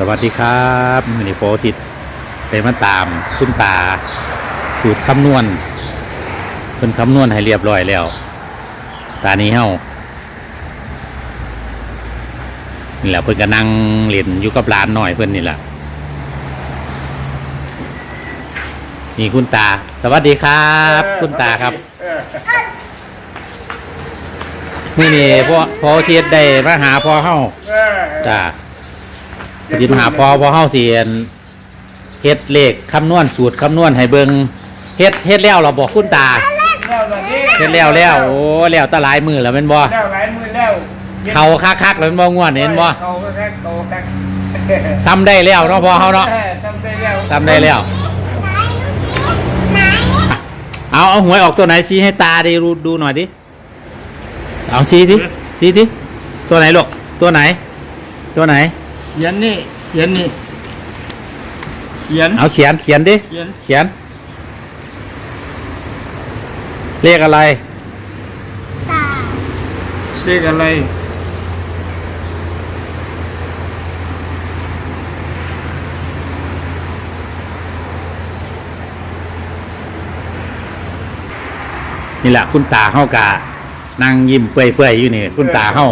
สวัสดีครับมือนี้โฟทิตเป็นมาตามคุณตา สูตรคำนวณเพิ่นคำนวณให้เรียบร้อยแล้ว ตานี้เฮานี่แหละเพิ่นก็นั่งเล่นอยู่กับร้านหน่อยเพิ่นนี่แหละนี่คุณตา สวัสดีครับ คุณตาครับเออนี่นี่พ่อพ่อเทียดได้มาหาพ่อเฮาเออจ้า ยินหาพอพอเฮาเสียนเฮ็ดเลขคำนวณสูตรคำนวณให้เบิงเฮ็ดเฮ็ดแล้วเราบอกคุณตาแล้วตอนนี้เฮ็ดแล้วแล้วโอ้แล้วแตะหลายมือแล้วแม่นบ่แล้วหลายมือแล้วเขาคักๆแล้วแม่นบ่ง่วนเห็นบ่เขาก็แค่โตแค่ซ้ำได้แล้วเนาะพอเฮาเนาะออทำได้แล้วซ้ำได้แล้ว เอาเอาหวยออกตัวไหนชี้ให้ตาได้รู้ดูหน่อยดิเอาชี้ดิชี้ดิตัวไหนลูกตัวไหน ตัวไหน เขียนนี่ เขียนนี่ เขียน เอาเขียนเขียนดิ เขียน เขียน เลขอะไรเลขอะไร นี่แหละคุณตาเฮากะนั่งยิ้มเปื่อยๆอยู่นี่ คุณตาเฮา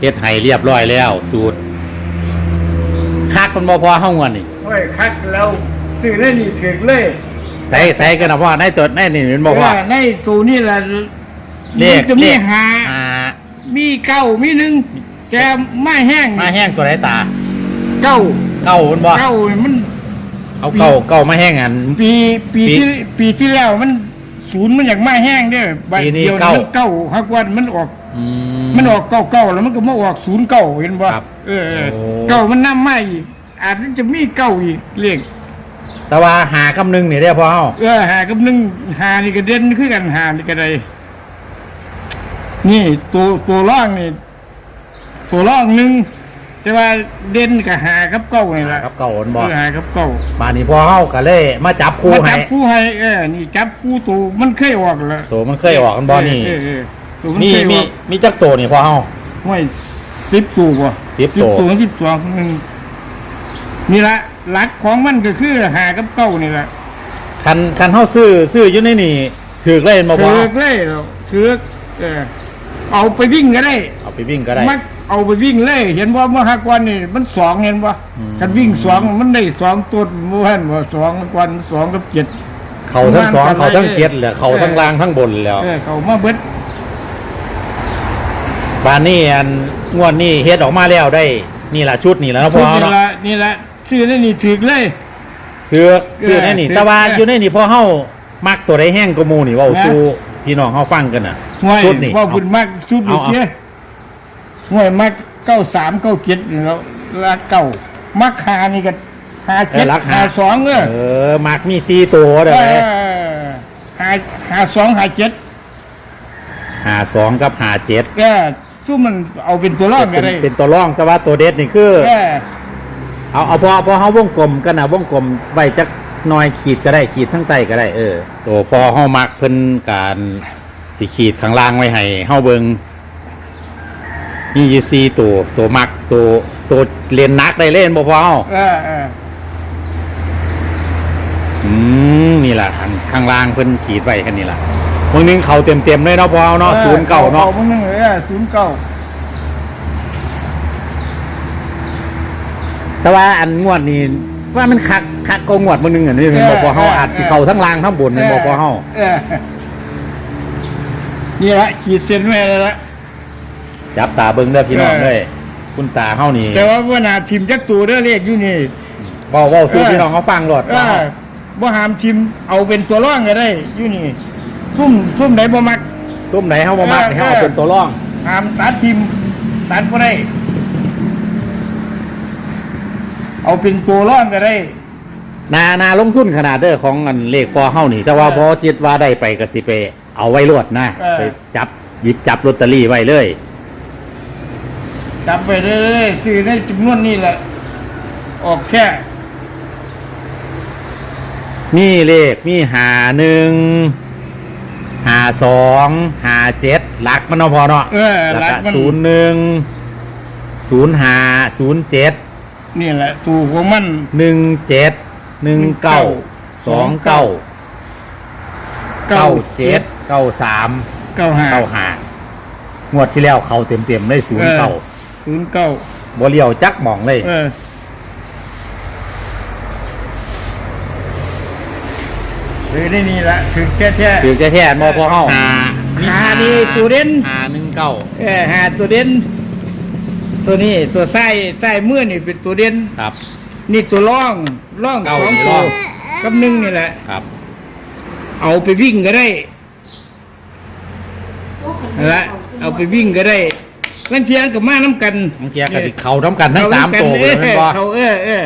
เฮ็ดให้เรียบร้อยแล้ว สูตร คักมันบ่พอเฮางวนนี่โอ้ยคัดเราซื้อได้นี่ถึงเลยใส่ใส่กันนะพ่อในตัวในนี่มันบ่พอเในตัวนี่แหละเลข มันจะเลมีขหาอ่ามีเก้ามีหนึ่งแกไม่แห้งมาแห้งตัวไหนตา เก้าเก้ามันบ่เก้านี่มัน เอาเก้าเก้ามาแห้งอัน ปีปีปีที่ปีที่แล้วมันศูนย์มันอยากไม่แห้งเด้อบัดปีนี้เดียวเก้า มันเก้าฮักวันมันออก อืมันออกเก้าเก้าแล้วมันก็มาออกศูนย์เก้าเห็นบ่ครับ เออเออ โอ้ เก้ามันนำมาอีก อาจจะมีเก้าอีกเลขแต่ว่าหาคำหนึงนี่ได้พอเฮาเออหากับหนึ่งหานี่ก็เด่นคือกันหานี่ก็ได้นี่ตัวตัวร่องนี่ตัวร่องหนึ่งแต่ว่าเด่นกับหากับเก้านี่แหละครับเก้ามันบ่เออหากับเก้ามานี่พอเฮาก็เลยมาจับคู่มาให้จับคู่ให้เออ นี่จับคู่ตัวมันเคยออกแล้วตัวมันเคยออกกันบ่นี่เออเออตัวมันมีเคยอมีอกมีจักตัวนี่พอเฮาห้วย สิบตัวบ่สิบตัวตัวสิบสองหนึ่งนี่ละหลักของมันก็คือหากับเก้านี่แหละคันคันเฮาซื้อซื้ออยู่ในนี่ถือเลยมาพถืออกเลยเราถือกเออเอาไปวิ่งก็ได้ เอาไปวิ่งก็ได้มักเอาไปวิ่งเลย เห็นว่าเมื่อหากวันนี่มันสองเห็นว่าอืมกันวิ่งสองมันได้สองตัวเมื่อวานว่าสองเมื่อวันสองกับเจ็ดเขาทั้งสองมันเขาทั้งอะไรเจ็ดเหลือเขาทั้งล่างทั้งบนแล้วเออเขามาเบิดบานนี้อัน งวดนี้เฮ็ดออกมาแล้วได้ นี่ล่ะชุดนี่แหล้วพอนี่เนาะละนี่ละชื่อนี่นี่ถือเลยถือซื้อในนี่เออแต่ว่าเออออยู่ในนี่พอเฮามักตัวใดแห้งก็หมู่นี่เว้านะ สู่พี่น้องเฮาฟังกันน่ะห่วยชุดนี่ พ่อบุญมากชุดเอานี่เอาเจ้ห่วยมากเก้าสามเก้าเจ็ดนี่แล้วละเก้ามักหานี่ก็หาเอเจ็อดรักหาสองเออเออมักมี4ตัวเด้อเออหาหาสองหาเจ็ดหาสองกับหาเจ็ด ก็สู้มันเอาเป็นตัวรอดก็เป็นได้เป็นตัวร่องแต่ว่าตัวเด็ดนี่คือเออเอาเอาพอพอเฮาวงกลมกันนะวงกลมไว้จักหน่อยขีดก็ได้ขีดทั้งใต้ก็ได้เออตัวพอเฮามักเพิ่นการสิขีดข้างล่างไว้ให้เฮาเบิงนี่อยู่สี่ตัวตัวมักตัวตัวเรียนนักได้เล่นบ่พอเฮาเออเอออืมนี่ล่ะอันข้างล่างเพิ่นขีดไว้กันนี่ล่ะ บางนึงเขาเต็มเต็มๆเลยเนาะพอเฮาเนาะศูนย์เก่าเนาะมันนึงเออศูนย์เก้าแต่ว่าอันงวดนี่ว่ามันคักคักก็งวดบางนึงอะนี่เป็นบ่พอเฮาอาจสิเข้าทั้งล่างทั้งบนเป็นบ่พอเฮาเออนี่ละขีดเส้นไว้แล้วละ จับตาเบิ่งเด้อพี่น้องเออเลยคุณตาเฮานี่แต่ว่าเวลาทีมจักตัวเด้อเลขอยู่นี่ เว้าเว้าสู่เออพี่น้องเขาฟังโลดเออบ่หามทีมเอาเป็นตัวร่องก็ได้อยู่นี่ ซุ่มซุ่มไหนบ่มัก ซุ่มไหนเฮาบ่มักเออให้เฮาเออเป็นตัวร่อง หามตัดทีมตัดบ่ได้ เอาเป็นตัวร่องก็ได้ นานาลงทุนขนาดเด้อของอันเลขพอเฮานี่ แต่ว่าเออบ่คิดว่าได้ไปก็สิไป เอาไว้รวดนะเออ ไปจับหยิบจับลอตเตอรี่ไว้เลย จับไปเรื่อยๆซื้อในจำนวนนี้แหละ ออกแค่ มีเลขมีหาหนึ่ง หาสองหาเจ็ดหลักมันเนาะพอเนาะเออแล้วรัก็กมันศูนย์หนึ่งศูนย์หาศูนย์เจ็ดนี่แหละตัวของมัน หนึ่งเจ็ดหนึ่งเก้าสองเก้าเก้าเจ็ดเก้าสามเก้าห้าเก้าห้างวดที่แล้วเขาเต็มเต็มๆเลยศูนย์เก้าศูนย์เก้าบ่เลี้ยวจักหมองเลย เออ คือได้นี่ละคือแค่แค่ถือแท้ๆมอพอเฮาหาหานี่ตัวเด่นหาหนึ่งเก้าเออหาตัวเด่นตัวนี้ตัวไส้ไส้มือนี่เป็นตัวเด่นครับ นี่ตัวร่องร่องเก้าสองร่ตัอวงกับหนึ่งนี่แหละ ครับ เอาไปวิ่งก็ได้นั่นละเอาไปวิ่งก็ได้ลังเทียนกับมาน้ำกันบางเทียก็สิเขาท้ำกันทั้งสามเขตัวน้ำเลกัยนแม่นเอบ่อเขาเออเออ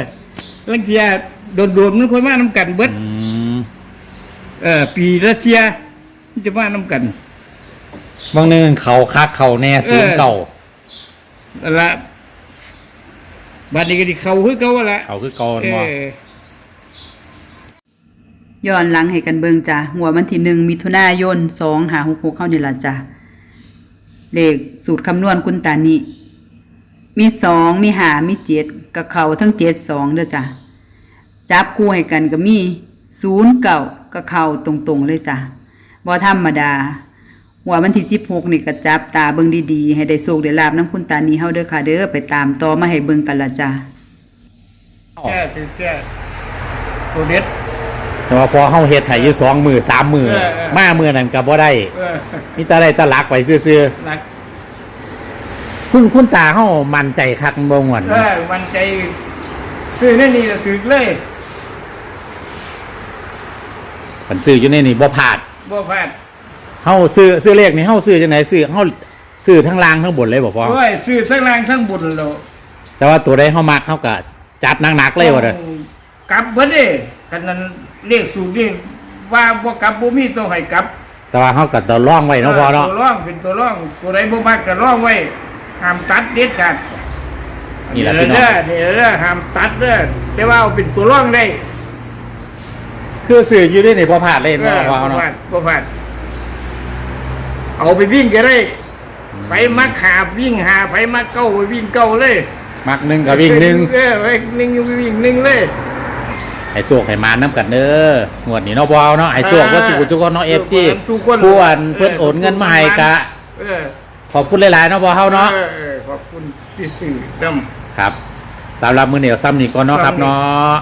ลังเทียโดดโดดๆมันค่อยมาน้ำกันเบิด อืม เออปีละเทียมันจะมาน้ำกัน บางหนึงเขาคักเขาแน่ศูนย์เก้านั่นละบัดนี้ก็ดิเขาคือเขาว่าละเขาคือเก่าเอบ่อย้อนหลังให้กันเบิงจ้ะหัววันที่หนึ่งมิถุนายนสองหาหกหกเข้านี่ละจ้ะเลขสูตรคำนวณคุณตานิมีสองมีหามีเจ็ดกับเขาทั้งเจ็ดสองเด้อจ้ะจับคู่ให้กันก็มีศูนย์เก่า กับเข้าตรงๆเลยจ้ะบ่ธรรมดาหัววันที่สิบหกนี่ก็จับตาเบิ่งดีๆ ให้ได้โชคได้ลาบน้ำคุณตานีเฮาเด้อค่ะ เด้อไปตามต่อมาให้เบิ่งกันละจ้ะแค่คือแค่ตัวเด็ดแต่ว่าพอเฮาเฮ็ดให้อยู่สองมือสามมือมามือนั้นก็บ่ได้เออมีแต่ได้แตะลักไปซื่อหนักๆคุณคุณตาเฮามั่นใจคักบ่ม่วนเออมันใจ ซื้อนั่นนี่ก็ถือเลย เพิ่นซื้ออยู่ในนี่บ่พลาดบ่พลาดเฮาซื้อซื้อเลขนี่เฮาซื้อจังไดซื้อเฮาซื้อทั้งล่างทั้งบนเลยบ่พอโอ้ยซื้อทั้งล่างทั้งบุญแล้วแต่ว่าตัวใดเฮามักเฮาก็จัดหนักๆเลยว่าเด้อกลับเบิดเด้คันนั้นเรียกสูตรนี่ว่าบ่กลับบ่มีต้องให้กลับ แต่ว่าเฮาก็ต้องร่องไว้เนาะพอเนาะตัวร่องเป็นตัวร่องตัวใดบ่มักก็ร่องไว้ห้ามตัดเด็ดขาดนี่แหละพี่น้องเด้อนี่เด้อห้ามตัดเด้อแต่ว่าเอาเป็นตัวร่องได้ คือซื้ออยู่ในนี่บ่พลาดเลยเอเนาะอพอบ่เนาะพลาดบ่พลาดเอาไปวิ่งก็ได้ไปมักหาวิ่งหาไปมักเก้าไปวิ่งเก้าเลย มักหนึงก็วิ่งหนึงเออไปหนึ่งวิ่งหนึ่งเลยให้โชคให้มานํกันเด้องวดนี้เนาะบ่เอาเนาะให้โชคว่าสิทุกคนเนาะ FC ทุกคนผู้อันเพิ่นโอนเงินมาให้กะเออขอบคุณหลายๆเนาะบ่เฮาเนาะออออขอบคุณที่สื่อดำครับสำหรับมือเหนียวซ้ำนี่ก่อนเนาะครับเนาะ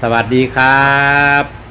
สวัสดีครับ